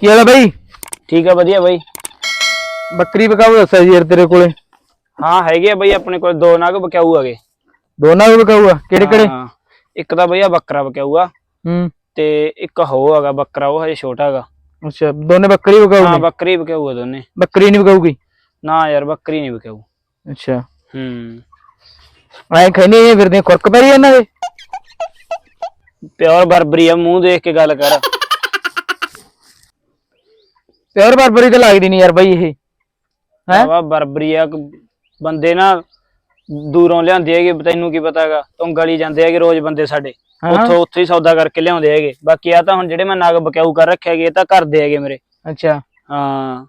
ਕੀ ਹਾਲ ਆ ਬਾਈ? ਠੀਕ ਆ ਵਧੀਆ ਬਾਈ। ਬੱਕਰੀ ਬਕਾਊ ਦੱਸਿਆ ਸੀ ਯਾਰ ਤੇਰੇ ਕੋਲੇ। ਹਾਂ ਹੈਗੇ ਆ ਬਾਈ ਆਪਣੇ ਕੋਲ ਦੋ ਨਗ ਬਕਿਆਊ ਹੈਗੇ। ਦੋਨਾਂ ਵੀ ਬਕਾਊ ਆ? ਕਿਹੜੇ ਕਿਹੜੇ? ਹਾਂ, ਇੱਕ ਤਾਂ ਬਈਆ ਬੱਕਰਾ ਬਕਿਆਊ ਆ ਹੂੰ। ਤੇ ਇੱਕ ਹੋ ਹੈਗਾ ਬੱਕਰਾ ਉਹ ਹਜੇ ਛੋਟਾ ਹੈਗਾ। ਅੱਛਾ ਦੋਨੇ ਬੱਕਰੀ ਬਕਾਊ ਹਾਂ ਨੇ ਬੱਕਰੀ ਬਕਿਆਊ ਆ ਦੋਨੇ। ਬੱਕਰੀ ਨਹੀਂ ਬਕਾਊਗੀ ਨਾ ਯਾਰ ਬੱਕਰੀ ਨਹੀਂ ਬਕਿਆਊ ਅੱਛਾ। ਹੂੰ। ਐ ਖੈਨੀ ਫਿਰਦੇ ਖੁਰਕ ਪੈਰੀ ਇਹਨਾਂ ਦੇ? ਪਿਓਰ ਬਰਬਰੀ ਆ ਮੂੰਹ ਦੇਖ ਕੇ ਗੱਲ ਕਰ। ਪਿਓਰ ਬਰਬਰੀ ਤੇ ਲੱਗਦੀ ਨਹੀਂ ਯਾਰ ਬਾਈ ਇਹ। ਹੈ? ਵਾ ਬਰਬਰੀ ਆ ਕ- ਬੰਦੇ ਨਾ ਦੂਰੋਂ ਲਿਆਂਦੇ ਹੈਗੇ ਤੈਨੂੰ ਕੀ ਪਤਾਗਾ ਤੂੰ ਗਲੀ ਜਾਂਦੇ ਹੈਗੇ ਰੋਜ਼ ਬੰਦੇ ਸਾਡੇ। ਹਾਂ। ਉੱਥੋਂ ਉੱਥੇ ਹੀ ਸੌਦਾ ਕਰਕੇ ਲਿਆਉਂਦੇ ਹੈਗੇ। ਬਾਕੀ ਆ ਤਾਂ ਹੁਣ ਜਿਹੜੇ ਮੈਂ ਨਗ ਬਕਿਆਊ ਕਰ ਰੱਖਿਆ ਹੈਗੇ ਇਹ ਤਾਂ ਕਰਦੇ ਹੈਗੇ ਮੇਰੇ। ਅੱਛਾ। ਹਾਂ।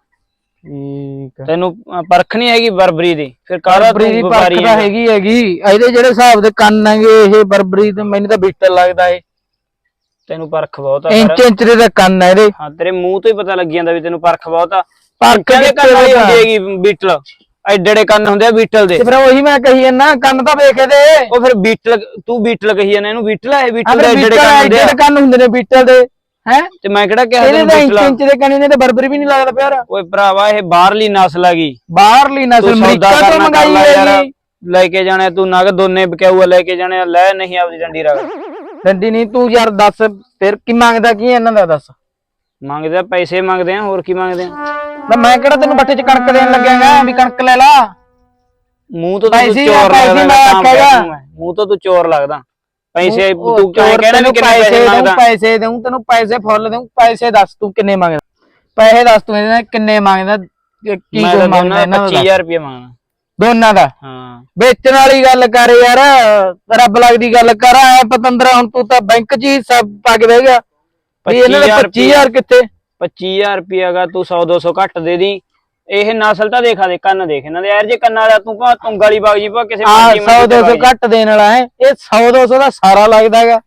ਠੀਕ ਆ। ਤੈਨੂੰ ਅ, ਪਰਖ ਨਹੀਂ ਹੈਗੀ ਬਰਬਰੀ ਦੀ। ਫਿਰ ਕਾਹਦਾ ਬਰਬਰੀ ਦੀ ਤੂੰ ਪਰਖ ਵਪਾਰੀ ਤਾਂ ਹੈਗਾ? ਹੈਗੀ ਹੈਗੀ। ਇਹਦੇ ਜਿਹੜੇ ਹਿਸਾਬ ਦੇ ਕੰਨ ਹੈਗੇ ਇਹ ਬਰਬਰੀ ਤੇ ਮੈਨੂੰ ਤਾਂ ਬੀਟਲ ਲੱਗਦਾ ਏ ਤੈਨੂੰ ਪਰਖ ਬਹੁਤ ਆ ਇੰਚ। ਇੰਚ ਦੇ ਤਾਂ ਕੰਨ ਆ ਇਹਦੇ। ਹਾਂ ਤੇਰੇ ਮੂੰਹ ਤੋਂ ਹੀ ਪਤਾ ਲੱਗ ਜਾਂਦਾ ਵੀ ਤੈਨੂੰ ਪਰਖ ਬਹੁਤ ਆ। ਪਰਖ ਕਿਹੜੇ ਕੰਨ ਵਾਲੀ? ਹੁੰਦੀ ਹੈਗੀ ਬੀਟਲ। ਐਡੇ ਐਡੇ ਕੰਨ ਹੁੰਦੇ ਆ ਬੀਟਲ ਦੇ। ਤੇ ਫਿਰ ਉਹੀ ਮੈਂ ਕਹੀ ਜਾਂਦਾ ਕੰਨ ਤਾਂ ਵੇਖ ਇਹਦੇ। ਉਹ ਫਿਰ ਬੀਟਲ ਤੂੰ ਬੀਟਲ ਕਹੀ ਜਾਂਦਾ ਇਹਨੂੰ ਬੀਟਲ ਹੈ ਬੀਟਲ ਦੇ ਐਡੇ ਆ ਐਡੇ ਕੰਨ ਹੁੰਦੇ ਨੇ ਬੀਟਲ ਦੇ। ਹੈ? ਤੇ ਮੈਂ ਕਿਹੜਾ ਕਿਹਾ ਇਹਦੇ ਤੈਨੂੰ ਤਾਂ ਇੰਚ ਇੰਚ ਦੇ ਕੰਨ ਨੇ ਤੇ ਬਰਬਰੀ ਵੀ ਨਹੀਂ ਲੱਗਦਾ ਪਿਆਰ ਓਏ ਭਰਾਵਾ ਇਹ ਬਾਹਰਲੀ ਨਸਲ ਹੈਗੀ ਬਾਹਰਲੀ ਨਸਲ ਅਮਰੀਕਾ ਤੋਂ ਮੰਗਾਈ ਹੈਗੀ ਲੈ ਕੇ ਜਾਣਾ ਤੂੰ ਨਗ ਦੋਨੇ ਬਕਿਆਊਆ ਲੈ ਕੇ ਜਾਣੇ ਲੈ ਨਹੀਂ ਆਪਦੀ ਡੰਡੀ ਰੱਖ। ਡੰਡੀ ਨਹੀਂ ਤੂੰ ਯਾਰ ਦੱਸ ਫਿਰ ਕੀ ਮੰਗਦਾ ਕੀ ਹੈ ਇਹਨਾਂ ਦਾ ਦੱਸ? ਮੰਗਦੇ ਆ ਪੈਸੇ ਮੰਗਦੇ ਆ ਹੋਰ ਕੀ ਮੰਗਦੇ ਆ? ਨਾ ਮੈਂ ਕਿਹੜਾ ਤੈਨੂੰ ਬੱਠੇ 'ਚ ਕਣਕ ਦੇਣ ਲੱਗਿਆਗਾ ਵੀ ਕਣਕ ਲੈ ਲਾ। ਮੂੰਹ ਤੋਂ ਤਾਂ ਚੋਰ ਲੱਗਦਾ। ਮੂੰਹ ਤੋਂ ਤੂੰ ਚੋਰ ਲੱਗਦਾ। ਪੈਸੇ ਉਹ ਤੂੰ ਕਿਉਂ ਕਹਿਣਾ ਵੀ ਤੈਨੂੰ ਕਿੰਨੇ ਪੈਸੇ ਦੇਊਂ, ਮੰਗਦਾ। ਪੈਸੇ ਦੇਉਂ ਤੈਨੂੰ ਪੈਸੇ ਫੁੱਲ ਦੇਉਂ ਪੈਸੇ ਦੱਸ ਤੂੰ ਕਿੰਨੇ ਮੰਗਦਾ। ਪੈਸੇ ਦੱਸ ਤੂੰ ਇਹਦੇ ਨਾਲ ਕਿੰਨੇ ਮੰਗਦਾ ਕੀ ਮੈਂ ਤਾਂ ਮੰਗਦਾ ਦੋਨਾਂ ਇਹਨਾਂ ਦਾ 25000 ਰੁਪਏ ਮੰਗਦਾ। ਦੋਨਾਂ ਦਾ। ਹਾਂ। ਵੇਚਣ ਵਾਲੀ ਗੱਲ ਕਰ ਯਾਰ ਰੱਬ ਲੱਗਦੀ ਗੱਲ ਕਰ ਐ ਪਤੰਦਰਾ ਹੁਣ ਤੂੰ ਤਾਂ ਬੈਂਕ 'ਚ ਹੀ ਸਭ ਪਾ ਕੇ ਬਹਿ ਗਿਆ। ਵੀ ਇਹਨਾਂ ਦਾ 25,000 25000 ਕਿੱਥੇ? 25000 ਰੁਪਏ ਦਾ ਤੂੰ 100 200 ਘੱਟ ਦੇ ਦੀ। ਇਹ ਨਸਲ ਤਾਂ ਦੇਖਾ ਦੇ ਕੰਨ ਦੇਖ ਇਹਨਾਂ ਦੇ। ਯਾਰ ਜੇ ਕੰਨਾਂ ਦਾ ਤੂੰ ਭਾ ਤੂੰ ਗਲੀ ਬਾਗ ਜੀ ਭਾ ਕਿਸੇ ਆ ਮਰਜ਼ੀ 100 ਮੰਡੀ ਤੇ 200 ਵਗ ਜੀ। ਘੱਟ ਦੇਣ ਵਾਲਾ ਹੈ। ਇਹ 100 200 ਦਾ ਸਾਰਾ ਲੱਗਦਾ ਹੈਗਾ।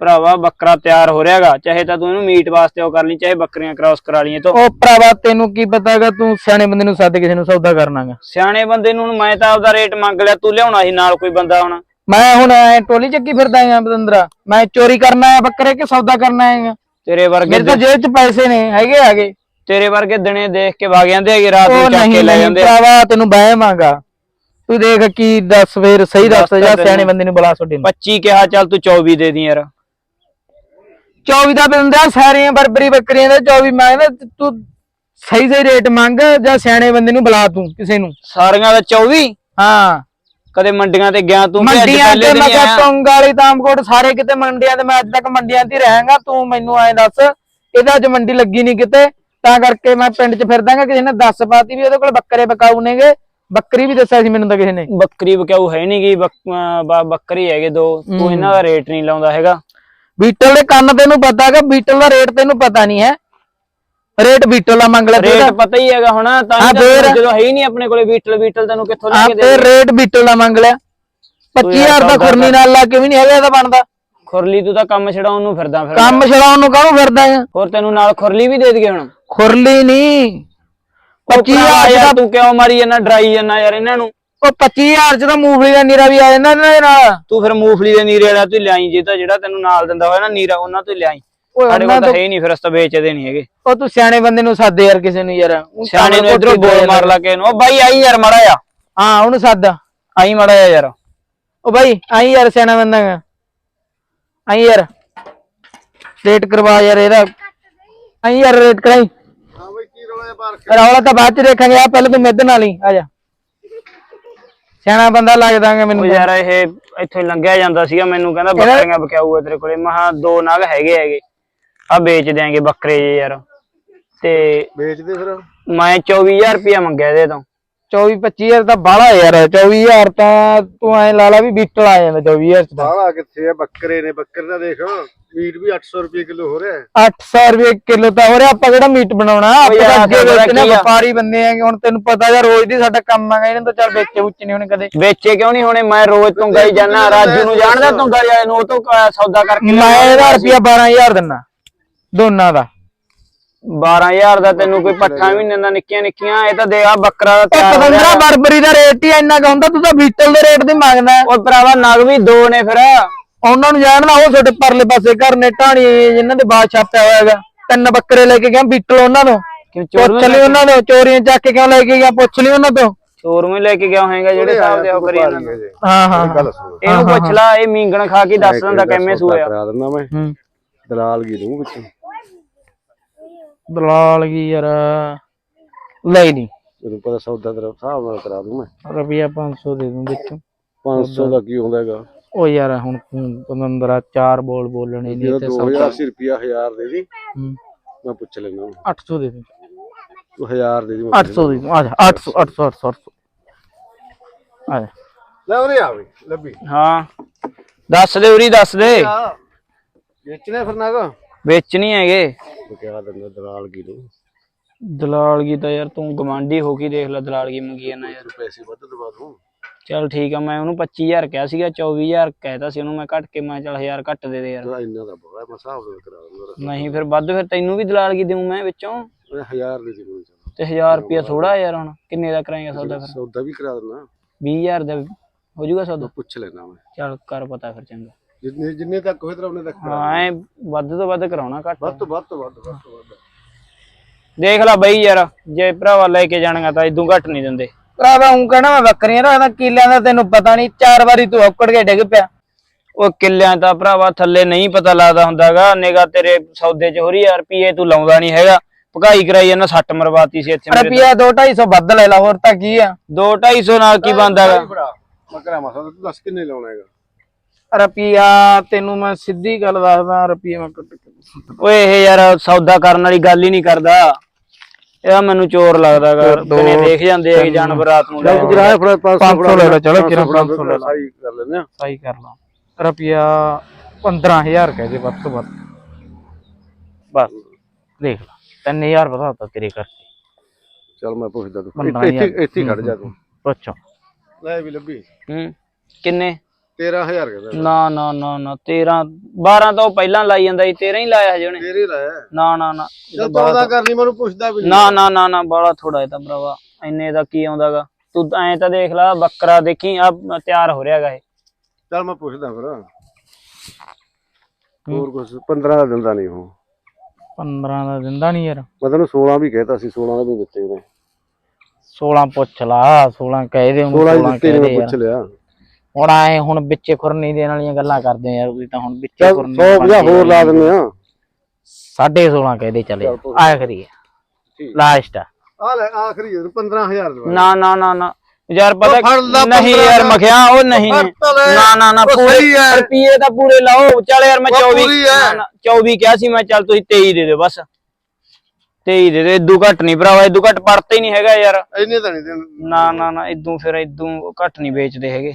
ਭਰਾਵਾ ਬੱਕਰਾ ਤਿਆਰ ਹੋ ਰਿਹਾਗਾ ਚਾਹੇ ਤਾਂ ਤੂੰ ਇਹਨੂੰ ਮੀਟ ਵਾਸਤੇ ਉਹ ਕਰ ਲਈ ਚਾਹੇ ਬੱਕਰੀਆਂ ਕ੍ਰਾਸ ਕਰਾ ਲਈਏ ਤੋਂ। ਉਹ ਭਰਾਵਾ ਤੈਨੂੰ ਕੀ ਪਤਾਗਾ ਤੂੰ ਸਿਆਣੇ ਬੰਦੇ ਨੂੰ ਸੱਦ ਕਿਸੇ ਨੂੰ ਸੌਦਾ ਕਰਨਾਗਾ ਸਿਆਣੇ ਬੰਦੇ ਨੂੰ ਹੁਣ ਮੈਂ ਤਾਂ ਆਪਦਾ ਰੇਟ ਮੰਗ ਲਿਆ ਤੂੰ ਲਿਆਉਣਾ ਸੀ ਨਾਲ ਕੋਈ ਬੰਦਾ ਹੁਣ। ਮੈਂ ਹੁਣ ਐ ਟੋਲੀ ਚੱਕੀ ਫਿਰਦਾ ਹਾਂ ਪਤੰਦਰਾ ਮੈਂ ਚੋਰੀ ਕਰਨਾ ਹੈ ਬੱਕਰੇ ਕਿ ਸੌਦਾ ਕਰਨਾ ਹੈਗਾ। ਤੇਰੇ ਵਰਗੇ ਮੇਰੇ ਤਾਂ ਜੇਬ 'ਚ ਪੈਸੇ ਨੇ ਹੈਗੇ ਹੈਗੇ। ਤੇਰੇ ਵਰਗੇ ਦਿਨੇ ਦੇਖ ਕੇ ਵਗ ਜਾਂਦੇ ਹੈਗੇ ਰਾਤ ਨੂੰ ਉਹ ਚੱਕ ਕੇ ਨਹੀਂ ਲੈ ਨਹੀਂ ਜਾਂਦੇ ਆ। ਭਰਾਵਾ ਤੈਨੂੰ ਬਹਿਮਾਂਗਾ ਤੂੰ ਦੇਖ ਕੀ ਦੱਸ ਫੇਰ ਸਹੀ ਦੱਸ ਦੱਸ ਤਾਂ ਜਾ ਤੈਨੂੰ। ਸਿਆਣੇ ਬੰਦੇ ਨੂੰ ਬੁਲਾ ਛੋਡੀ 25 ਕਿਹਾ ਚੱਲ ਤੂੰ 24 ਦੇ ਦੀ ਯਾਰ। 24 ਦਾ ਬੰਦਾ ਸਾਰੀਆਂ ਬਰਬਰੀ ਬੱਕਰੀਆਂ ਦਾ 24 ਮੰਗਦਾ ਤੇ ਤੂੰ ਸਹੀ ਸਹੀ ਰੇਟ ਮੰਗ ਜਾਂ ਸਿਆਣੇ ਬੰਦੇ ਨੂੰ ਬੁਲਾ ਤੂੰ ਕਿਸੇ ਨੂੰ। ਸਾਰੀਆਂ ਦਾ 24 ਹਾਂ। ਕਦੇ ਮੰਡੀਆਂ ਤੇ ਗਿਆ ਤੂੰ ਕਿ ਅੱਜ ਮੰਡੀਆਂ ਪਹਿਲੇ ਤੇ ਦਿਨ ਮੈਂ ਹੀ ਕਿਹਾ ਆਇਆ। ਟੋਂਗ ਵਾਲੀ ਤਾਮਕੋਟ ਸਾਰੇ ਕਿਤੇ ਮੰਡੀਆਂ ਤੇ ਮੈਂ ਅੱਜ ਤੱਕ ਮੰਡੀਆਂ ਤੇ ਹੀ ਰਹਾਂਗਾ ਤੂੰ ਮੈਨੂੰ ਐਂ ਦੱਸ ਇਹਦਾ ਅੱਜ ਮੰਡੀ ਲੱਗੀ ਨਹੀਂ ਕਿਤੇ? ਤਾਂ ਕਰਕੇ ਮੈਂ ਪਿੰਡ 'ਚ ਫਿਰਦਾਗਾ ਕਿਸੇ ਨੇ ਦੱਸ ਪਾਤੀ ਵੀ ਉਹਦੇ ਕੋਲ ਬੱਕਰੇ ਬਕਾਊ ਨੇਗੇ। ਬੱਕਰੀ ਵੀ ਦੱਸਿਆ ਸੀ ਮੈਨੂੰ ਤਾਂ ਕਿਸੇ ਨੇ। ਬੱਕਰੀ ਬਕਿਆਊ ਹੈ ਨਹੀਂ ਗਈ ਬੱਕਰੀ ਹੈਗੇ ਦੋ। ਤੂੰ ਇਹਨਾਂ ਦਾ ਰੇਟ ਨਹੀਂ ਲਾਉਂਦਾ ਹੈਗਾ। ਬੀਟਲ ਦੇ ਕੰਨ ਤੈਨੂੰ ਪਤਾ ਹੈਗਾ ਬੀਟਲ ਦਾ ਰੇਟ ਤੈਨੂੰ ਪਤਾ ਨਹੀਂ ਹੈ। ਰੇਟ ਬੀਟਲ ਦਾ ਮੰਗ ਲੈ ਰੇਟ। ਪਤਾ ਹੀ ਹੈਗਾ ਹੁਣ ਤਾਂ? ਜਦੋਂ ਹੈ ਹੀ ਨਹੀਂ ਆਪਣੇ ਕੋਲੇ ਬੀਟਲ ਬੀਟਲ ਤੈਨੂੰ ਕਿੱਥੋਂ ਲੈ ਕੇ ਦੇ ਤੇ ਰੇਟ ਬੀਟਲ ਦਾ ਮੰਗ ਲਿਆ 25000 ਦਾ ਖੁਰਨੀ ਨਾਲ ਲਾ ਕੇ ਵੀ ਨਹੀਂ ਹੈਗਾ ਇਹਦਾ ਬਣਦਾ। ਖੁਰਲੀ ਤੂੰ ਤਾਂ ਕੰਮ ਛਡਾਉਣ ਨੂੰ ਫਿਰਦਾ ਫਿਰ। ਕੰਮ ਛਡਾਉਣ ਨੂੰ ਕਾਹਨੂੰ ਫਿਰਦਾ ਹੈ ਹੋਰ ਤੈਨੂੰ ਨਾਲ ਖੁਰਲੀ ਵੀ ਦੇ ਦਈਏ ਹੁਣ। ਖੁਰਲੀ ਨਹੀਂ 25000 ਭਰਾਵਾ ਦਾ ਯਾਰ ਤੂੰ ਕਿਉਂ ਮਾਰੀ ਜਾਂਦਾ ਡਰਾਈ ਜਾਂਦਾ ਯਾਰ ਇਹਨਾਂ ਨੂੰ? ਉਹ 25000 ਚ ਤਾਂ ਮੂੰਗਫਲੀ ਦਾ ਨੀਰਾ ਵੀ ਆ ਜਾਂਦਾ ਇਹਨਾਂ ਦੇ ਨਾਲ। ਤੂੰ ਫਿਰ ਮੂਫਲੀ ਦੇ ਨੀਰੇ ਵਾਲਾ ਤੂੰ ਲਿਆਈ ਜੇ ਤਾਂ ਜਿਹੜਾ ਤੈਨੂੰ ਨਾਲ ਦਿੰਦਾ ਹੋਇਆ ਨਾ ਨੀਰਾ ਉਹਨਾਂ ਤੋਂ ਲਿਆਈ। ਸਾਡੇ ਕੋਲ ਤਾਂ ਹੈ ਨਹੀਂ ਫਿਰ ਅਸਤਾ ਵੇਚਦੇ ਨਹੀਂ ਹੈਗੇ। ਉਹ ਤੂੰ ਸਿਆਣੇ ਬੰਦੇ ਨੂੰ ਸੱਦ ਯਾਰ ਕਿਸੇ ਨੂੰ ਯਾਰ। ਸਿਆਣੇ ਨੂੰ ਇਧਰੋਂ ਬੋਲ ਮਾਰ ਲਾ ਕੇ ਇਹਨੂੰ ਉਹ ਬਾਈ ਆਈ ਯਾਰ ਮੜਾ ਆ ਹਾਂ ਉਹਨੂੰ ਸੱਦ। ਆਈ ਮੜਾ ਆ ਯਾਰ। ਉਹ ਬਾਈ ਆਈ ਯਾਰ ਸਿਆਣਾ ਬੰਦਾ। ਆਈ ਯਾਰ। ਰੇਟ ਕਰਵਾ ਯਾਰ ਇਹਦਾ। ਆਈ ਯਾਰ ਰੇਟ ਕਰਾਈ। ਰੌਲਾ ਤਾਂ ਬਾਅਦ ਚ ਦੇਖਾਂਗੇ ਆ ਪਹਿਲਾਂ ਤੂੰ ਮਿੱਧ ਨਾਲ ਹੀ ਆ ਜਾ। ਸਿਆਣਾ ਬੰਦਾ ਲੱਗਦਾਗਾ ਮੈਨੂੰ ਯਾਰ ਇਹ ਇੱਥੇ ਲੰਘਿਆ ਜਾਂਦਾ ਸੀਗਾ ਮੈਨੂੰ ਕਹਿੰਦਾ ਬੱਕਰੀਆਂ ਬਕਿਆਊ ਆ ਤੇਰੇ ਕੋਲੇ। ਮਹਾ ਦੋ ਨਗ ਹੈਗੇ ਹੈਗੇ ਆ ਵੇਚ ਦਿਆਂਗੇ ਬੱਕਰੇ ਜੇ ਯਾਰ। ਤੇ ਵੇਚਦੇ ਫਿਰ? ਮੈਂ 24000 ਰੁਪਇਆ ਮੰਗਿਆ ਇਹਦੇ ਤੋਂ। 24 25000 ਤਾਂ ਬਾਹਲਾ ਯਾਰ 24000 ਤਾਂ ਤੂੰ ਐ ਲਾ ਲਾ ਵੀ ਬੀਟਲ ਆ ਜਾਂਦਾ 24000 ਚ ਤਾਂ। ਬਾਹਲਾ ਕਿੱਥੇ ਆ ਬੱਕਰੇ ਨੇ ਬੱਕਰੇ ਦਾ ਦੇਖ। ਮੀਟ ਵੀ 800 ਰੁਪਏ ਕਿਲੋ ਹੋ ਰਿਹਾ। 800 ਰੁਪਏ ਕਿਲੋ ਤਾਂ ਹੋ ਰਿਹਾ ਆਪਾਂ ਕਿਹੜਾ ਮੀਟ ਬਣਾਉਣਾ? ਆਪਾਂ ਯਾਰ ਤਾਂ ਅੱਗੇ ਵੇਚਣੇ ਆ? ਵਪਾਰੀ ਬੰਦੇ ਆਂਗੇ ਹੁਣ ਤੈਨੂੰ ਪਤਾ ਯਾਰ ਰੋਜ਼ ਦੀ ਸਾਡਾ ਕੰਮ ਆਗਾ ਇਹਨਾਂ ਤਾਂ ਚੱਲ ਵੇਚੇ ਵੁੱਚੇ ਨਹੀਂ ਹੋਣੇ ਕਦੇ। ਵੇਚੇ ਕਿਉਂ ਨਹੀਂ ਹੋਣੇ? ਮੈਂ ਰੋਜ਼ ਤੁੰਗਾ ਹੀ ਜਾਣਾ ਰਾਜੂ ਨੂੰ ਜਾਣਦਾ ਤੁੰਗਾ ਵਾਲੇ ਨੂੰ ਉਹ ਤੋਂ ਸੌਦਾ ਕਰਕੇ ਮੈਂ ਇਹਦਾ ਰੁਪਿਆ 12000 ਦਿੰਨਾ ਦੋਨਾਂ ਦਾ। 12000 ਦਾ ਤੈਨੂੰ ਕੋਈ ਪੱਠਾ ਵੀ ਨੀ ਦਿੰਦਾ ਨਿੱਕੀਆਂ ਨਿੱਕੀਆਂ ਇਹ ਤਾਂ ਦੇ ਆ ਬੱਕਰਾ ਦਾ ਤਿਆਰ ਹੋ। ਬਰਬਰੀ ਦਾ ਰੇਟ ਹੀ ਇੰਨਾ ਕੁ ਹੁੰਦਾ ਤੂੰ ਤਾਂ ਬੀਟਲ ਦੇ ਰੇਟ ਦੀ ਮੰਗਦਾ। ਓਏ ਭਰਾਵਾ ਨਗ ਵੀ ਦੋ ਨੇ ਫਿਰ। ਉਹਨਾਂ ਨੂੰ ਜਾਣਦਾ ਉਹ ਤੁਹਾਡੇ ਪਰਲੇ ਪਾਸੇ ਘਰ ਨੇ ਢਾਣੀ ਜਿਨ੍ਹਾਂ ਦੇ ਬਾਅਦ ਛਾਪਿਆ ਹੋਇਆ ਹੈਗਾ। ਤਿੰਨ ਬੱਕਰੇ ਲੈ ਕੇ ਗਿਆ ਬੀਟਲ ਉਹਨਾਂ ਤੋਂ ਪੁੱਛ ਲਈ ਉਹਨਾਂ ਤੋਂ ਚੋਰੀਆਂ ਚੱਕ ਕੇ ਕਿਉਂ ਲੈ ਕੇ ਗਿਆ ਪੁੱਛ ਲਈ ਉਹਨਾਂ ਤੋਂ। ਚੋਰ ਨੂੰ ਲੈ ਕੇ ਗਿਆ ਹੋਏਗਾ ਜਿਹੜੇ ਹਿਸਾਬ ਦੇ ਉਹ ਕਰੀ ਜਾਂਦਾ। ਹਾਂ ਹਾਂ ਗੱਲ ਸੁਣ ਇਹਨੂੰ ਪੁੱਛ ਲਾ ਇਹ ਮੀਂਗਣ ਖਾ ਕੇ ਦੱਸ ਦਿੰਦਾ ਕਿਵੇਂ ਸੂਇਆ ਕਰਾ ਦਿੰਦਾ ਮੈਂ। ਹੂੰ। ਦਲਾਲ ਗੀ ਦੂੰ ਵਿੱਚ? ਦਲਾਲ ਕੀ ਯਾਰ? ਲੈ ਨਹੀਂ ਤੈਨੂੰ ਪਤਾ ਸੌਦਾ ਤੇਰਾ ਹਿਸਾਬ ਨਾਲ ਕਰਾ ਦੂੰ ਮੈਂ। ਰੁਪਿਆ 500 ਦੇ ਦੂੰ ਵਿੱਚ। 500 ਦਾ ਕੀ ਹੁੰਦਾ ਹੈਗਾ? ਉਹ ਯਾਰ ਹੁਣ ਪਤੰਦਰਾ ਚਾਰ ਬੋਲ ਬੋਲਣੇ ਨਹੀਂ ਜਿਹੜਾ ਤੇ 2080 ਰੁਪਿਆ 1000 ਦੇ ਦੀ। ਹੂੰ, ਮੈਂ ਪੁੱਛ ਲੈਣਾ 800 ਦੇ ਦੂੰ। ਤੂੰ 1000 ਦੇ ਦੀ ਮੈਂ 800 ਦੇ ਦੂੰ। ਆ ਜਾ 800 800 800 ਆ ਜਾ। ਲੈ ਉਰੇ ਆ ਬਈ ਲੱਭੀ। ਹਾਂ। ਦੱਸ ਦੇ ਉਰੀ ਦੱਸ ਦੇ। ਵੇਚਣੇ ਫਿਰ ਨਾਗਾ। ਵੇਚਣੀ ਹੈਗੇ। ਕਿਹਾ ਦਿੰਦਾ ਦਲਾਲ ਗੀ ਨੂੰ ਦਲਾਲਗੀ ਤਾਂ ਯਾਰ ਤੂੰ ਗਵਾਂਢੀ ਹੋ ਕੇ ਦੇਖ ਲੈ ਦਲਾਲਗੀ ਮੰਗੀ ਜਾਂਦਾ ਯਾਰ। ਪੈਸੇ ਵੱਧ ਦਵਾ ਦੂੰ। ਚੱਲ ਠੀਕ ਆ ਮੈਂ ਉਹਨੂੰ 25000 ਕਿਹਾ ਸੀਗਾ 24000 ਕਹਿਤਾ ਸੀ ਉਹਨੂੰ ਮੈਂ ਘੱਟ ਕੇ ਮੈਂ ਚੱਲ 1000 ਘੱਟ ਦੇ ਦੇ ਯਾਰ। ਤੇਰਾ ਇੰਨਾ ਦਾ ਬੜਾ ਮੈਂ ਹਿਸਾਬ ਨਾਲ ਕਰਾ ਦੂੰਗਾ ਨਹੀਂ ਫਿਰ ਵੱਧ ਫਿਰ ਤੈਨੂੰ ਵੀ ਦਲਾਲਗੀ ਦੇਉਂ ਮੈਂ ਵਿੱਚੋਂ? ਮੈਂ 1000 ਦੇ ਦੀ ਤੇ 1000 ਰੁਪਿਆ ਥੋੜਾ ਯਾਰ ਹੁਣ ਕਿੰਨੇ ਦਾ ਕਰਾਏਗਾ ਸੌਦਾ ਫਿਰ? ਸੌਦਾ ਵੀ ਕਰਾ ਦਿੰਦਾ। 20000 ਦਾ ਹੋ ਜਾਊਗਾ ਸੌਦਾ? ਪੁੱਛ ਲੈਣਾ ਮੈਂ। ਚੱਲ ਕਰ ਪਤਾ ਫਿਰ ਚੰਗਾ। ਜਿੰਨੇ ਜਿੰਨੇ ਤੱਕ ਹੋਏ ਤੇਰਾ ਉਹਨੇ ਤੱਕ ਹਾਂ ਐ ਵੱਧ ਤੋਂ ਵੱਧ ਕਰਾਉਣਾ ਘੱਟ। ਵੱਧ ਤੋਂ ਵੱਧ ਤੋਂ ਵੱਧ ਵੱਧ ਤੋਂ ਵੱਧ। ਦੇਖ ਲੈ ਬਈ ਯਾਰ ਜੇ ਭਰਾਵਾ ਲੈ ਕੇ ਜਾਣਗਾ ਤਾਂ ਇਦੋਂ ਘੱਟ ਨਹੀਂ ਦਿੰਦੇ। ਭਰਾਵਾ ਹੂੰ ਕਹਿਣਾ ਮੈਂ ਬੱਕਰੀਆਂ ਰੱਖਦਾ ਕਿੱਲਿਆਂ ਦਾ ਤੈਨੂੰ ਪਤਾ ਨਹੀਂ ਚਾਰ ਵਾਰੀ ਤੂੰ ਔਕੜ ਕੇ ਡਿੱਗ ਪਿਆ। ਉਹ ਕਿੱਲਿਆਂ ਤਾਂ ਭਰਾਵਾ ਥੱਲੇ ਨਹੀਂ ਪਤਾ ਲੱਗਦਾ ਹੁੰਦਾਗਾ ਨਿਗਾ ਤੇਰੇ ਸੌਦੇ 'ਚ ਹੋ ਰਹੀ ਯਾਰ ਰੁਪਏ ਤੂੰ ਲਾਉਂਦਾ ਨਹੀਂ ਹੈਗਾ। ਭਗਾਈ ਕਰਾਈ ਜਾਂਦਾ ਸੱਟ ਮਰਵਾਤੀ ਸੀ ਇੱਥੇ ਮੇਰੇ ਰੁਪਿਆ 2 250 ਵੱਧ ਲੈ ਲਾ ਹੋਰ ਤਾਂ ਕੀ ਆ? 2 250 ਨਾਲ ਕੀ ਬਣਦਾਗਾ? ਭਰਾ ਮੈਂ ਕਰਾਂ ਮਸਾ ਤੂੰ ਦੱਸ ਕਿੰਨੇ ਲਾਉਣਾ ਹੈਗਾ? ਰੁਪਿਆ ਤੈਨੂੰ ਮੈਂ ਸਿੱਧੀ ਗੱਲ ਦੱਸਦਾ ਰੁਪਿਆ ਮੈਂ ਕੱਟ ਕੇ ਓਏ ਇਹ ਯਾਰ ਸੌਦਾ ਕਰਨ ਵਾਲੀ ਗੱਲ ਹੀ ਨਹੀਂ ਕਰਦਾ। ਇਹਦਾ ਮੈਨੂੰ ਚੋਰ ਲੱਗਦਾਗਾ ਦਿਨੇ ਦੇਖ ਜਾਂਦੇ ਆ ਕਿ ਜਾਨਵਰ ਰਾਤ ਨੂੰ ਲੈ ਕਿਰਾਇਆ ਫੜਾ 500 ਲੈ ਲਓ, ਚਲੋ ਕਿਰਾ 500 ਲੈ। ਸਾਈ ਕਰ ਲੈਨੇ ਆ। ਸਹੀ ਕਰ ਲਾ ਰੁਪਿਆ 15000 ਕਹਿ ਦੇ ਵੱਧ ਤੋਂ ਵੱਧ। ਬਸ ਦੇਖ ਲਾ 3000 ਵਧਾਤਾ ਤੇਰੇ ਕਰਕੇ। ਚੱਲ ਮੈਂ ਪੁੱਛਦਾ ਤੂੰ। ਇੱਥੇ। ਇੱਥੇ- ਖੜ ਜਾ ਤੂੰ। ਪੁੱਛੋ। ਲੈ ਵੀ ਲੱਭੀ। ਹੂੰ। ਕਿੰਨੇ? 13000 ਕਹਿੰਦਾ ਨਾ ਨਾ ਨਾ ਨਾ 13 12 ਤਾਂ ਉਹ ਪਹਿਲਾਂ ਲਾਈ ਜਾਂਦਾ ਸੀ 13 ਹੀ ਲਾਇਆ ਹਜੇ ਉਹਨੇ। ਤੇਰੇ ਹੀ ਲਾਇਆ। ਨਾ ਨਾ ਨਾ ਚੱਲ ਤੌਦਾ ਕਰ ਲਈ ਮੈਨੂੰ ਪੁੱਛਦਾ ਵੀ ਨਹੀਂ ਨਾ ਨਾ ਨਾ ਨਾ ਬੜਾ ਥੋੜਾ ਇਹ ਤਾਂ ਭਰਾਵਾ ਇੰਨੇ ਦਾ ਕੀ ਆਉਂਦਾਗਾ। ਤੂੰ ਐ ਤਾਂ ਦੇਖ ਲੈ ਬੱਕਰਾ ਦੇਖੀ ਆ ਤਿਆਰ ਹੋ ਰਿਹਾਗਾ ਇਹ। ਚੱਲ ਮੈਂ ਪੁੱਛਦਾ ਫਿਰ। ਹੋਰ ਕੁਝ 15 ਦਾ ਦਿੰਦਾ ਨਹੀਂ ਉਹ। 15 ਦਾ ਦਿੰਦਾ ਨਹੀਂ ਯਾਰ। ਮੈਂ ਤੈਨੂੰ 16 ਵੀ ਕਹਿਤਾ ਸੀ 16 ਦਾ ਵੀ ਦਿੱਤੇ ਉਹਨੇ। 16 ਪੁੱਛ ਲਾ 16 ਕਹਿ ਦੇ ਉਹਨੂੰ 16 ਹੀ 16 ਦਿੱਤੇ ਕਹਿ ਨੇ ਦੇ ਮੈਂ ਯਾਰ। ਪੁੱਛ ਲਿਆ। ਹੁਣ ਆਏ ਹੁਣ ਵਿੱਚੇ ਖੁਰਨੀ ਦੇਣ ਵਾਲੀਆਂ ਗੱਲਾਂ ਕਰਦੇ ਹੋ ਯਾਰ ਤੁਸੀਂ ਤਾਂ ਹੁਣ ਵਿੱਚੇ ਚੱਲ ਖੁਰਨੀ 100 50 ਹੋਰ ਲਾ ਦਿੰਦੇ ਆ ਸਾਢੇ 16 ਕਹਿ ਦੇ ਚੱਲੇ। ਆਖਰੀ ਠੀਕ। ਲਾਸਟ ਆ ਲੈ ਆਖਰੀ 15000 ਦਵਾ ਨਾ ਨਾ ਨਾ ਨਾ ਯਾਰ ਪਤਾ ਨਹੀਂ ਯਾਰ ਦਾ। ਮਖਿਆ ਉਹ ਨਹੀਂ। ਨਾ ਨਾ ਨਾ ਪੂਰੇ ਹੈ। ਰੁਪਏ ਤਾਂ ਪੂਰੇ ਲਾਓ ਚੱਲ ਯਾਰ ਮੈਂ ਉਹ 24 ਪੂਰੀ ਹੈ। ਨਾ, ਨਾ, 24 ਕਿਹਾ ਸੀ ਮੈਂ ਚੱਲ ਤੁਸੀਂ 23 ਦੇ ਦਿਓ ਬਸ 23 ਦੇ ਦੇ ਇਦੋਂ ਘੱਟ ਨਹੀਂ ਭਰਾਵਾ ਇਦੋਂ ਘੱਟ ਪੜਤਾ ਹੀ ਨਹੀਂ ਹੈਗਾ ਯਾਰ ਇੰਨੇ ਤਾਂ ਨਹੀਂ ਦੇਣ ਨਾ ਨਾ ਨਾ ਇਦੋਂ ਫਿਰ ਇਦੋਂ ਘੱਟ ਨਹੀਂ ਵੇਚਦੇ ਹੈਗੇ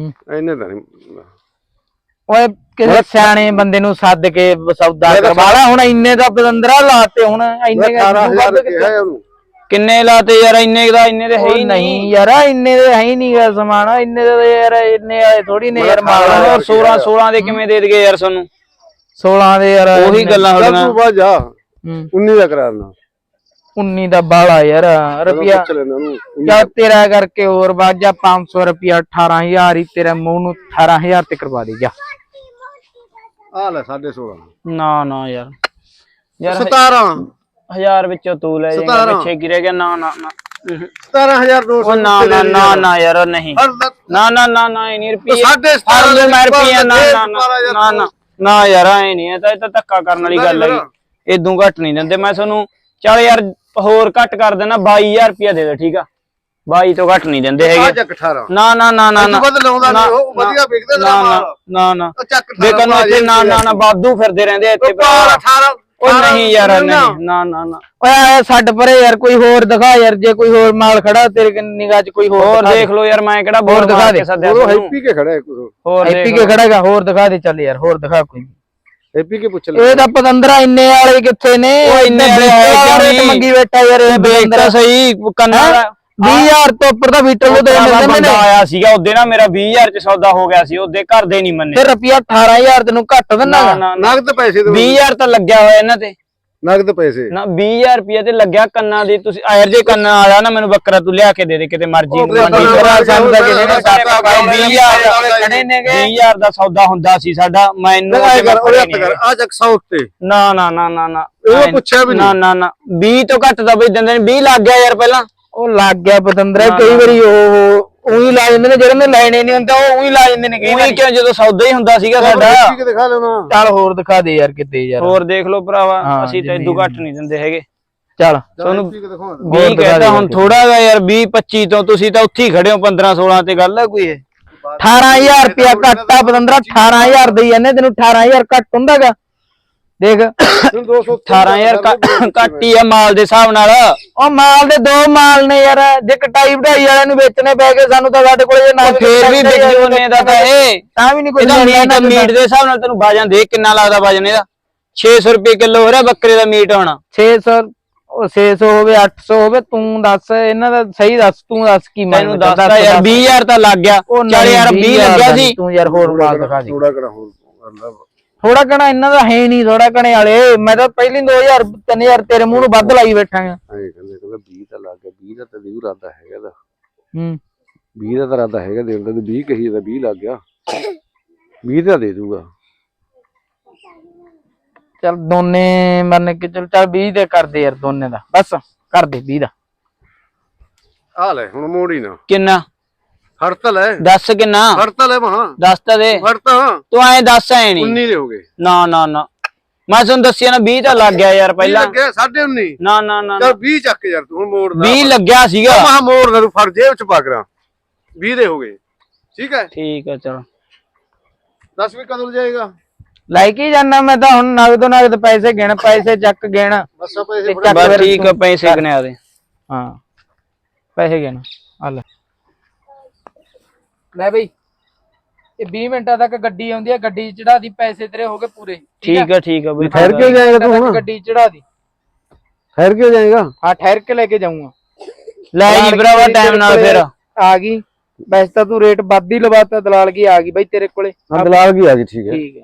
ਇੰਨੇ ਤਾਂ ਨਹੀਂ। ਓਏ ਕਿਸੇ ਸਿਆਣੇ ਬੰਦੇ ਨੂੰ ਸੱਦ ਕੇ ਸੌਦਾ ਕਰਵਾ ਲਾ। ਹੁਣ ਇੰਨੇ ਦਾ ਬਦੰਦਰਾ ਲਾਤੇ ਹੁਣ ਇੰਨੇ ਦਾ 18000 ਵੱਧ ਕਿਹਾ ਹੈ ਉਹਨੂੰ। ਕਿੰਨੇ ਲਾਤੇ ਯਾਰ ਇੰਨੇ ਦਾ ਇੰਨੇ ਦੇ ਹੈ ਹੀ ਨਹੀਂ। ਯਾਰ ਇੰਨੇ ਦੇ ਹੈ ਹੀ ਨਹੀਂ ਗਾ ਸਮਾਨ ਇੰਨੇ ਦੇ ਯਾਰ ਇੰਨੇ ਆਏ ਥੋੜੀ ਨੇ ਯਾਰ ਮਾਲ। ਹੋਰ 16 16 ਦੇ ਕਿਵੇਂ ਦੇ ਦਗੇ ਯਾਰ ਸਾਨੂੰ? 16 ਦੇ ਯਾਰ। ਉਹੀ ਗੱਲਾਂ ਹੁੰਦੀਆਂ ਤੂੰ ਬਾਅਦ ਜਾ ਹੂੰ, 19 ਦਾ ਕਰਾ ਦੇਣਾ 19 ਦਾ ਬਾਲਾ ਯਾਰ ਰੁਪਿਆ ਪੁੱਛ ਲੈਣਾ ਉਹਨੂੰ। ਕਿਆ ਤੇਰਾ ਕਰਕੇ ਹੋਰ ਬਾਅਦ ਜਾ 500 ਰੁਪਿਆ 18000 ਹੀ ਤੇਰੇ ਮੂੰਹ ਨੂੰ 18000 ਤੇ ਕਰਵਾ ਦੇ ਜਾ। ਆ ਲੈ 16.5 ਨਾ ਨਾ ਯਾਰ। ਯਾਰ 17 ਹਜ਼ਾਰ ਵਿੱਚੋਂ ਤੂੰ ਲੈ ਜਾਏਗਾ ਸਤਾਰਾਂ। ਪਿੱਛੇ ਗਿਰੇ ਗਿਆ ਨਾ ਨਾ ਨਾ। 17200 ਉਹ ਨਾ ਨਾ ਨਾ ਨਾ ਯਾਰ ਉਹ ਨਹੀਂ। ਨਾ ਨਾ ਨਾ ਨਾ ਇਹ ਨਹੀਂ ਰੁਪਏ ਸਾਢੇ ਸਤਾਰਾਂ ਮੈਂ ਰੁਪਈਆ ਨਾ ਨਾ ਨਾ ਨਾ ਨਾ। ਨਾ ਯਾਰ ਐ ਨਹੀਂ ਇਹ ਤਾਂ ਇਹ ਤਾਂ ਧੱਕਾ ਕਰਨ ਵਾਲੀ ਗੱਲ ਹੈਗੀ ਇਦੋਂ ਘੱਟ ਨਹੀਂ ਦਿੰਦੇ ਮੈਂ ਤੁਹਾਨੂੰ ਚੱਲ ਯਾਰ ਹੋਰ ਘੱਟ ਕਰ ਦੇਣਾ 22000 ਰੁਪਇਆ ਦੇ ਦੇ ਠੀਕ ਆ? 22 ਤੋਂ ਘੱਟ ਨਹੀਂ ਦਿੰਦੇ ਆ ਹੈਗੇ ਚੱਕ 18 ਨਾ ਨਾ ਨਾ ਨਾ ਨਾ। ਵੱਧ ਲਾਉਂਦਾ ਨਾ, ਨਹੀਂ ਉਹ ਵਧੀਆ ਵਿਕਦਾ ਨਾ ਨਾ ਨਾ ਨਾ। ਉਹ ਚੱਕ 18 ਵੇਖਣ ਨੂੰ ਇੱਥੇ ਨਾ ਨਾ ਨਾ ਬਾਦੂ ਫਿਰਦੇ ਰਹਿੰਦੇ ਆ ਇੱਥੇ ਪਾਰ 18 ਉਹ ਨਹੀਂ ਯਾਰ ਨਹੀਂ ਨਾ ਨਾ ਨਾ। ਓਏ ਆਏ ਛੱਡ ਪਰੇ ਯਾਰ ਕੋਈ ਹੋਰ ਦਿਖਾ ਯਾਰ ਜੇ ਕੋਈ ਹੋਰ ਮਾਲ ਖੜਾ ਤੇਰੇ ਨਿਗਾਹ 'ਚ ਕੋਈ ਹੋਰ ਹੋਰ ਦਿਖਾ ਦੇ। ਦੇਖ ਲਓ ਯਾਰ ਮੈਂ ਕਿਹੜਾ ਹੋਰ ਬੋਰ ਦਿਖਾ ਦੇ। ਸੱਦਿਆ ਉਹ ਤੁਹਾਨੂੰ। ਹੈਪੀ ਕੇ ਖੜਾ ਹੈ ਕੁਝ ਹੋਰ। ਐਪੀ ਦੇਖ ਕੇ ਲਓ। ਖੜਾਗਾ ਹੋਰ ਦਿਖਾ ਦੇ ਚੱਲ ਯਾਰ ਹੋਰ ਦਿਖਾ ਕੋਈ। ਹੈਪੀ ਕੇ ਪੁੱਛ ਲੈ। ਇਹ ਤਾਂ ਪਤੰਦਰਾ ਇੰਨੇ ਵਾਲੇ ਕਿੱਥੇ ਨੇ? ਉਹ ਇੰਨੇ ਵਾਲੇ ਰੇਟ? ਮੰਗੀ ਬੈਠਾ ਯਾਰ ਇਹ ਦੇਖ ਪਤੰਦਰਾ? ਤਾਂ ਸਹੀ ਕੰਨਾਂ ਦਾ 20000 ਤੋਂ ਉੱਪਰ ਦਾ ਬੀਟਲ ਨੂੰ ਦੇ ਮਿਲਦੇ ਨੇ। ਆਇਆ ਸੀਗਾ ਉਹਦੇ ਨਾ ਮੇਰਾ 20000 ਚ ਸੌਦਾ ਹੋ ਗਿਆ ਸੀ ਉਹਦੇ ਘਰ ਦੇ ਨਹੀਂ ਮੰਨੇ। ਤੇ ਰੁਪਿਆ 18000 ਤੈਨੂੰ ਘੱਟ ਦਿੰਦਾ। ਨਗਦ ਪੈਸੇ ਦੇ। 20000 ਤਾਂ ਲੱਗਿਆ ਹੋਇਆ ਇਹਨਾਂ ਤੇ। ਨਗਦ ਪੈਸੇ। ਨਾ 20000 ਰੁਪਏ ਤੇ ਲੱਗਿਆ ਕੰਨਾਂ ਦੀ ਤੁਸੀਂ ਆਇਰ ਜੇ ਕੰਨਾਂ ਆਇਆ ਨਾ ਮੈਨੂੰ ਬੱਕਰਾ ਤੂੰ ਲਿਆ ਕੇ ਦੇ ਦੇ ਕਿਤੇ ਮਰਜ਼ੀ ਸਾਨੂੰ ਤਾਂ ਨੇ ਸਾਡਾ ਸਾਡਾ 20000 ਖੜੇ ਨੇਗੇ 20000 ਦਾ ਸੌਦਾ ਹੁੰਦਾ ਸੀ ਸਾਡਾ ਮੈਨੂੰ ਲਗਾਏ ਕਰ ਉਹਦੇ ਹੱਥ ਨਹੀਂ ਕਰ ਆ ਚੱਕ ਸੌ ਉੱਤੇ। ਨਾ ਨਾ ਨਾ ਨਾ ਨਾ। ਉਹ ਪੁੱਛਿਆ ਵੀ ਨਾ ਨਹੀਂ। ਨਾ ਨਾ। 20 ਤੋਂ ਘੱਟ ਦਾ ਬਈ ਦਿੰਦੇ ਨੇ 20 ਲੱਗ ਗਿਆ ਯਾਰ ਪਹਿਲਾਂ। ਉਹ ਲੱਗ ਗਿਆ ਪਤੰਦਰਾ ਕਈ ਵਾਰੀ ਉਹ ਉਹੀ ਲਾ ਜਾਂਦੇ ਨੇ ਜਿਹੜੇ ਨੇ ਲੈਣੇ ਨਹੀਂ ਹੁੰਦਾ ਉਹ ਉਹੀ ਲਾ ਜਾਂਦੇ ਨੇ ਕਈ ਉਹੀ ਵਾਰੀ। ਕਿਉਂ ਜਦੋਂ ਸੌਦਾ ਹੀ ਹੁੰਦਾ ਸੀਗਾ ਸਾਡਾ। ਕਿ ਦਿਖਾ ਲੈਣਾ ਚੱਲ ਹੋਰ ਦਿਖਾ ਦੇ ਯਾਰ ਕਿਤੇ ਯਾਰ। ਹੋਰ ਦੇਖ ਲਓ ਭਰਾਵਾ ਹਾਂ, ਅਸੀਂ ਤਾਂ ਇਦੋਂ ਘੱਟ ਨਹੀਂ ਦਿੰਦੇ ਹੈਗੇ। ਚੱਲ। ਤੁਹਾਨੂੰ ਕੀ ਦਿਖਾਉਣਾ 20 ਦਿਖਾ ਕਹਿੰਦਾ ਹੁਣ ਥੋੜਾ ਗਾ ਯਾਰ 20 25 ਤੋਂ ਤੁਸੀਂ ਤਾਂ ਉੱਥੇ ਹੀ ਖੜੇ ਹੋ 15 16 ਤੇ ਗੱਲ ਹੈ ਕੋਈ ਇਹ? 18000 ਰੁਪਿਆ ਘੱਟ ਆ ਪਤੰਦਰਾ 18000 ਦੇਈ ਜਾਂਦੇ ਤੈਨੂੰ 18000 ਘੱਟ ਹੁੰਦਾਗਾ ਦੇਖ ਹੁਣ 200 18000 ਘੱਟ ਹੀ ਆ ਮਾਲ ਦੇ ਹਿਸਾਬ ਨਾਲ। ਉਹ ਮਾਲ ਦੇ ਦੋ ਮਾਲ ਨੇ ਯਾਰ ਜੇ ਕਟਾਈ ਵਢਾਈ ਵਾਲਿਆਂ ਨੂੰ ਵੇਚਣੇ ਪੈ ਗਏ ਸਾਨੂੰ ਤਾਂ ਸਾਡੇ ਕੋਲ ਜੇ ਨਾ ਫੇਰ ਵੀ ਵਿਕ ਜੂਨੇ ਦਾ ਤਾਂ ਇਹ ਤਾਂ ਵੀ ਨਹੀਂ ਕੋਈ ਇਹਦਾ ਮੀਟ ਮੀਟ ਦੇ ਹਿਸਾਬ ਨਾਲ ਤੈਨੂੰ ਵਜਨ ਦੇਖ ਕਿੰਨਾ ਲੱਗਦਾ ਵਜਨ ਇਹਦਾ। 600 ਰੁਪਏ ਕਿਲੋ ਹੋ ਰਿਹਾ ਬੱਕਰੇ ਦਾ ਮੀਟ ਹੋਣਾ। 600 ਉਹ 600 ਹੋਵੇ 800 ਹੋਵੇ ਤੂੰ ਦੱਸ ਇਹਨਾਂ ਦਾ ਸਹੀ ਦੱਸ ਤੂੰ ਦੱਸ ਕੀ ਮਾਲ ਤੈਨੂੰ ਦੱਸਦਾ ਯਾਰ 20000 ਤਾਂ ਲੱਗ ਗਿਆ। ਚੱਲ ਯਾਰ 20 ਲੱਗਿਆ ਸੀ। ਤੂੰ ਯਾਰ ਹੋਰ ਮਾਲ ਦਿਖਾ ਦੇ। ਥੋੜਾ ਕਰਾ ਹੋਰ ਥੋੜਾ ਕਣਾ ਇਹਨਾਂ ਦਾ ਹੈ ਨਹੀਂ ਥੋੜਾ ਕਣੇ ਵਾਲੇ। ਮੈਂ ਤਾਂ ਪਹਿਲੀ 2000 3000 ਤੇਰੇ ਮੂੰਹ ਨੂੰ ਵੱਧ ਲਾਈ ਬੈਠਾ ਆ ਐ ਕਹਿੰਦੇ ਕਹਿੰਦਾ 20 ਤਾਂ ਲੱਗ ਗਿਆ 20 ਦਾ ਤਾਂ ਜ਼ਰੂਰ ਰਾਦਾ ਹੈਗਾ ਦਾ ਹੂੰ। 20 ਦਾ ਤਾਂ ਰਾਦਾ ਹੈਗਾ ਦੇਣ ਦਾ 20 ਕਹੀ ਤਾਂ 20 ਲੱਗ ਗਿਆ। 20 ਦਾ ਦੇ ਦੂਗਾ ਚਲ ਦੋਨੇ ਮੰਨ ਕੇ ਚਲ ਚੱਲ 20 ਦੇ ਕਰਦੇ ਯਾਰ ਦੋਨੇ ਦਾ। ਬਸ ਕਰ ਦੇ 20 ਦਾ। ਆ ਲੈ ਹੁਣ ਮੋੜੀ ਨਾ। ਕਿੰਨਾ? ਹੜਤਲ ਹੈ। ਦੱਸ ਕਿੰਨਾ? ਹੜਤਲ ਹੈ ਮਹਾ ਦੱਸ ਤਾਂ ਦੇ। ਹੜਤਲ ਤੂੰ ਐਂ ਦੱਸ ਐ ਨਹੀਂ। 19 ਦੇ ਹੋ ਗਏ। ਨਾ ਨਾ ਨਾ। ਮੈਂ ਤੁਹਾਨੂੰ ਦੱਸਿਆ ਨਾ 20 ਤਾਂ ਲੱਗ ਗਿਆ ਯਾਰ 20 ਪਹਿਲਾਂ। ਲੱਗਿਆ 19.5 ਨਾ ਨਾ ਨਾ ਚਲ 20 ਚੱਕ ਯਾਰ ਤੂੰ ਹੁਣ ਮੋੜ 20 ਲੱਗਿਆ ਸੀਗਾ। ਮਹਾ ਮੋੜ ਨਾ ਤੂੰ ਫੜ ਜੇਬ ਚ ਪਾ ਕਰਾਂ 20 ਦੇ ਹੋ ਗਏ। ਠੀਕ ਹੈ? ਠੀਕ ਹੈ ਚਲ। 10 ਵੀ ਕਦੋਂ ਜਾਏਗਾ? ਲੈ ਕੇ ਜਾਣਾ ਮੈਂ ਤਾਂ ਹੁਣ ਨਗਦ ਨਗਦ ਪੈਸੇ ਗਿਣ ਪੈਸੇ ਚੱਕ ਗਿਣ। ਬਸ ਪੈਸੇ ਬਸ ਠੀਕ ਪੈਸੇ ਗਣਿਆ ਦੇ ਹਾਂ। ਪੈਸੇ ਗਿਣ ਆ ਲੈ। ਲੈ ਬਈ। ਇਹ 20 ਮਿੰਟਾਂ ਤੱਕ ਗੱਡੀ ਆਉਂਦੀ ਹੈ ਗੱਡੀ ਚੜਾ ਦੀ ਪੈਸੇ ਤੇਰੇ ਹੋ ਗਏ ਪੂਰੇ। ਠੀਕ ਆ? ਠੀਕ ਆ ਬਈ। ਠਹਿਰ ਕੇ ਜਾਏਗਾ ਤੂੰ ਹੁਣ। ਗੱਡੀ ਚੜਾ ਦੀ। ਠਹਿਰ ਕੇ ਜਾਏਗਾ। ਹਾਂ ਠਹਿਰ ਕੇ ਲੈ ਕੇ ਜਾਊਂਗਾ। ਲੈ ਜੀ ਭਰਾਵਾ ਟਾਈਮ ਨਾਲ ਫਿਰ। ਆ ਗਈ। ਵੈਸੇ ਤਾਂ ਤੂੰ ਰੇਟ ਵੱਧ ਹੀ ਲਵਾਤਾ ਦਲਾਲ ਕੀ ਆ ਗਈ ਬਈ ਤੇਰੇ ਕੋਲੇ। ਹਾਂ ਦਲਾਲ ਕੀ ਆ ਗਈ ਠੀਕ ਹੈ। ਠੀਕ ਹੈ।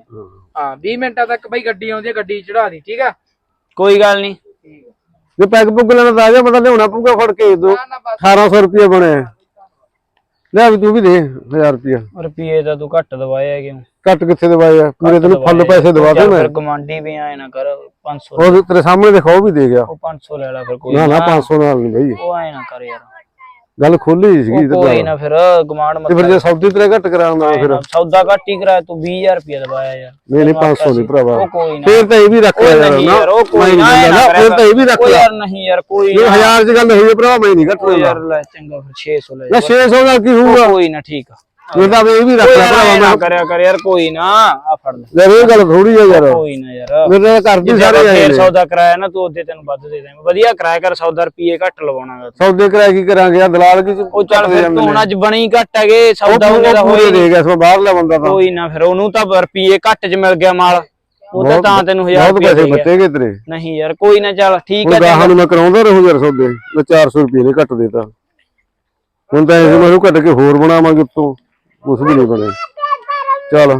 ਹਾਂ। 20 ਮਿੰਟਾਂ ਤੱਕ ਬਈ ਗੱਡੀ ਆਉਂਦੀ ਹੈ ਗੱਡੀ ਚੜਾ ਦੀ ਠੀਕ ਆ? ਕੋਈ ਗੱਲ ਨਹੀਂ। ਜੇ ਪੈਗ ਪੁੱਗ ਲੈਣਾ ਤਾਂ ਆ ਜਾ ਪਤਾ ਲਿਆਉਣਾ ਪਊਗਾ ਫੜ ਕੇ। ਦੋ ਨਾ ਨਾ ਬਸ। 1800 ਰੁਪਏ ਬਣੇ। ਲੈ ਵੀ ਤੂੰ ਵੀ ਦੇ 1000 ਰੁਪਏ ਰੁਪਏ ਤਾਂ ਤੂੰ ਘੱਟ ਦਵਾਇਆ ਕਿਉਂ ਕੱਟ ਕਿੱਥੇ ਦਵਾਏ ਆ? ਪੂਰੇ ਤੈਨੂੰ ਫੁੱਲ ਪੈਸੇ ਦਵਾ ਦੇ ਮੈਂ। ਫਿਰ ਕਮਾਂਡੀ ਵੀ ਆਏ ਨਾ ਕਰ 500 ਉਹ ਤੇਰੇ ਸਾਹਮਣੇ ਦੇਖੋ ਉਹ ਵੀ ਦੇ ਗਿਆ। ਉਹ 500 ਲੈ ਲੈ ਫਿਰ ਕੋਈ ਨਾ ਨਾ 500 ਨਾਲ ਨਹੀਂ ਬਈ। ਉਹ ਆਏ ਨਾ ਕਰ ਯਾਰ। ਗੱਲ ਖੋਲੀ ਸੀਗੀ ਉਹ ਕੋਈ ਨਾ ਫਿਰ ਗਮਾਂਡ ਤੇ ਫਿਰ ਜੇ ਸੌਦੀ ਤੇਰੇ ਘੱਟ ਕਰਾਉਂਦਾ ਫਿਰ। ਸੌਦਾ ਘੱਟ ਹੀ ਕਰਾਇਆ ਤੂੰ 20000 ਰੁਪਏ ਦਵਾਇਆ ਯਾਰ। ਨਹੀਂ ਨਹੀਂ 500 ਨਹੀਂ ਭਰਾਵਾ। ਫਿਰ ਤਾਂ ਇਹ ਵੀ ਰੱਖ ਲਿਆ ਯਾਰ ਨਹੀਂ ਨਾ। ਯਾਰ ਉਹ ਕੋਈ ਨਹੀਂ ਨਾ ਨਹੀਂ ਫਿਰ ਤਾਂ ਇਹ ਵੀ ਰੱਖ ਲਿਆ। ਯਾਰ ਨਹੀਂ ਯਾਰ ਕੋਈ ਇਹ ਨਾ। ਹਜ਼ਾਰ ਦੀ ਗੱਲ ਹੋਈ ਹੈ ਭਰਾ ਮੈਂ ਨਹੀਂ ਘੱਟ ਯਾਰ ਲੈ ਚੰਗਾ ਫਿਰ 600 ਲੈ ਜਾ। 600 ਦਾ ਕੀ ਹੋਊਗਾ? ਕੋਈ ਨਾ ਠੀਕ ਆ। ਇਹ ਤਾਂ ਇਹ ਵੀ ਰੱਖ ਲਿਆ ਭਰਾਵਾ ਨਾ ਮੈਂ। ਕਰਿਆ ਕਰ ਯਾਰ ਕੋਈ ਨਾ ਆ ਫੜ ਲੈ। ਯਾਰ ਇਹ ਗੱਲ ਥੋੜੀ ਹੈ ਯਾਰ। ਕੋਈ ਨਾ ਯਾਰ। ਮੇਰੇ ਘਰ ਦੀ ਸਾਰੇ ਆਏ ਨੇ। ਸੌਦਾ ਕਰਾਇਆ ਨਾ ਤੂੰ ਉਹਦੇ ਤੈਨੂੰ ਵੱਧ ਦੇ ਦੇਵਾਂ ਵਧੀਆ ਕਰਾਇਆ ਕਰ ਸੌਦਾ ਰੁਪਏ ਘੱਟ ਲਵਾਉਣਾਗਾ ਸੌਦੇ ਕਰਾਇਆ ਕੀ ਕਰਾਂਗੇ? ਯਾਰ ਦਲਾਲ ਕੀ ਉਹ ਚੱਲ ਫਿਰ ਤੂੰ ਹੁਣ ਅੱਜ ਬਣੀ ਘੱਟ ਹੈਗੇ ਸੌਦਾ ਉਹਨੇ ਦਾ ਹੋਏ ਦੇ ਗਿਆ ਸੋ ਬਾਹਰਲਾ ਬੰਦਾ ਤਾਂ। ਕੋਈ ਨਾ ਫਿਰ ਉਹਨੂੰ ਤਾਂ ਰੁਪਏ ਘੱਟ ਚ ਮਿਲ ਗਿਆ ਮਾਲ। ਉਹ ਤਾਂ ਤਾਂ ਤੈਨੂੰ 1000 ਬਹੁਤ ਰੁਪਏ ਪੈਸੇ ਬੱਟੇਗੇ ਤੇਰੇ। ਨਹੀਂ ਯਾਰ ਕੋਈ ਨਾ ਚੱਲ ਠੀਕ ਹੈ ਗਾਹਾਂ ਨੂੰ ਮੈਂ ਕਰਾਉਂਦਾ ਰਹੂ ਯਾਰ ਸੌਦੇ। ਮੈਂ 400 ਰੁਪਏ ਨੇ ਘੱਟ ਦੇਤਾ ਹੁਣ ਤਾਂ ਐਸੇ ਮੈਂ ਘੱਟ ਕੇ ਹੋਰ ਬਣਾਵਾਂਗੇ ਉੱਤੋਂ। ਕੁਛ ਵੀ ਨਹੀਂ ਬਣੇ ਚੱਲ।